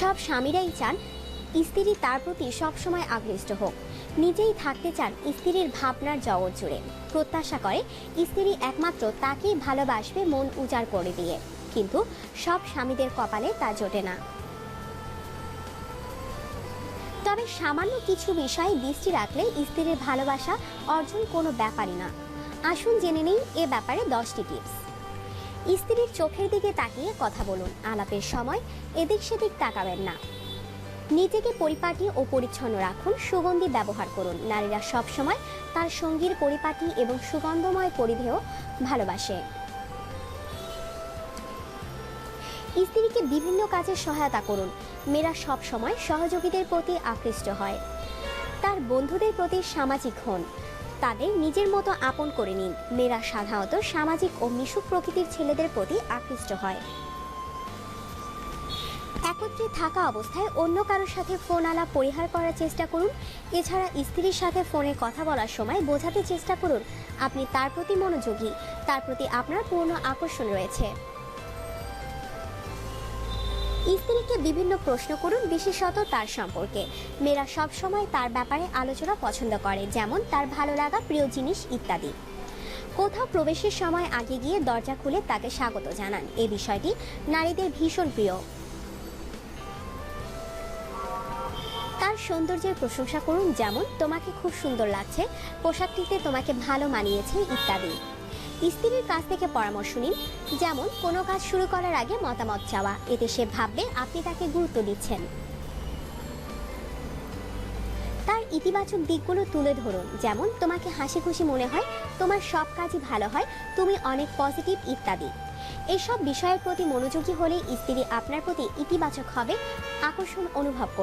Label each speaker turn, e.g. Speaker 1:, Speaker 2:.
Speaker 1: সব স্বামীরাই চান স্ত্রী তার প্রতি সবসময় আকৃষ্ট হোক। নিজেই থাকতে চান স্ত্রীর ভাবনার জগৎ জুড়ে। প্রত্যাশা করে স্ত্রী একমাত্র তাকেই ভালোবাসবে মন উজাড় করে দিয়ে। কিন্তু সব স্বামীদের কপালে তা জোটে না। তবে সামান্য কিছু বিষয়ে দৃষ্টি রাখলে স্ত্রীর ভালোবাসা অর্জন কোনো ব্যাপারই না। আসুন জেনে নেই এ ব্যাপারে দশটি টিপস। স্ত্রীর চোখের দিকে তাকিয়ে কথা বলুন। আলাপের সময় এদিক সেদিক তাকাবেন না। নিজেকে পরিপাটি ও পরিচ্ছন্ন রাখুন, সুগন্ধি ব্যবহার করুন। নারীরা সবসময় তার সঙ্গীর পরিপাটি এবং সুগন্ধময় পরিধেয় ভালোবাসে। স্ত্রীকে বিভিন্ন কাজে সহায়তা করুন। মেয়েরা সবসময় সহযোগীদের প্রতি আকৃষ্ট হয়। তার বন্ধুদের প্রতি সামাজিক হন। তাদের নিজের মতো আপন করে নিন। মেয়েরা সাধারণত সামাজিক ও মিশুক প্রকৃতির ছেলেদের প্রতি আকৃষ্ট হয়। একত্রে থাকা অবস্থায় অন্য কারোর সাথে ফোন আলাপ পরিহার করার চেষ্টা করুন। এছাড়া স্ত্রীর সাথে ফোনে কথা বলার সময় বোঝাতে চেষ্টা করুন, আপনি তার প্রতি মনোযোগী, তার প্রতি আপনার পূর্ণ আকর্ষণ রয়েছে। স্ত্রীকে বিভিন্ন প্রশ্ন করুন বিশেষত তার সম্পর্কে। মেয়েরা সবসময় তার ব্যাপারে আলোচনা পছন্দ করে, যেমন তার ভালো লাগা, প্রিয় জিনিস ইত্যাদি। কোথাও প্রবেশের সময় আগে গিয়ে দরজা খুলে তাকে স্বাগত জানান। এ বিষয়টি নারীদের ভীষণ প্রিয়। তার সৌন্দর্যের প্রশংসা করুন, যেমন, তোমাকে খুব সুন্দর লাগছে, পোশাকটিতে তোমাকে ভালো মানিয়েছে, ইত্যাদি। স্ত্রীর কাছ থেকে পরামর্শ নিন। যেমন, কোনো কাজ শুরু করার আগে মতামত চাওয়া। এতে সে ভাববে আপনি তাকে গুরুত্ব দিচ্ছেন। তার ইতিবাচক দিকগুলো তুলে ধরুন। যেমন, তোমাকে হাসি খুশি মনে হয়, তোমার সব কাজই ভালো হয়, তুমি অনেক পজিটিভ ইত্যাদি। এসব বিষয়ের প্রতি মনোযোগী হলে স্ত্রী আপনার প্রতি ইতিবাচক হবে, আকর্ষণ অনুভব করবে।